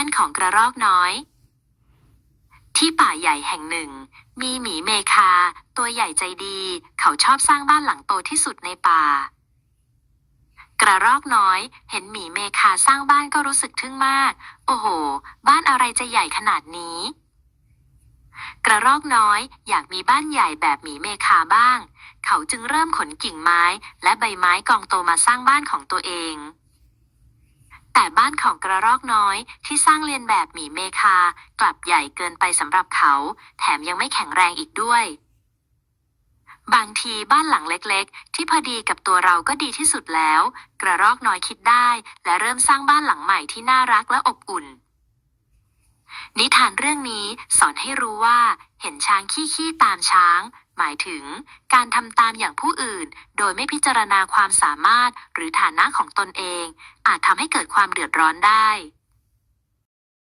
านของกระรอกน้อย ที่ป่าใหญ่แห่งหนึ่ง มีหมีเมคา ตัวใหญ่ใจดี เขาชอบสร้างบ้านหลังโตที่สุดในป่า กระรอกน้อย เห็นหมีเมคาสร้างบ้านก็รู้สึกทึ่งมาก โอ้โห บ้านอะไรจะใหญ่ขนาดนี้ กระรอกน้อย อยากมีบ้านใหญ่แบบหมีเมคาบ้าง เขาจึงเริ่มขนกิ่งไม้ และใบไม้กองโตมาสร้างบ้านของตัวเอง แต่บ้านของกระรอกน้อยที่สร้างเรียนแบบหมีเมคา กลับใหญ่เกินไปสำหรับเขา แถมยังไม่แข็งแรงอีกด้วย บางทีบ้านหลังเล็กๆ ที่พอดีกับตัวเราก็ดีที่สุดแล้ว กระรอกน้อยคิดได้ และเริ่มสร้างบ้านหลังใหม่ที่น่ารักและอบอุ่น นิทานเรื่องนี้สอนให้รู้ว่า เห็นช้างขี้ขี้ตามช้าง หมายถึง การทำตามอย่างผู้อื่น โดยไม่พิจารณาความสามารถหรือฐานะของตนเอง อาจทำให้เกิดความเดือดร้อนได้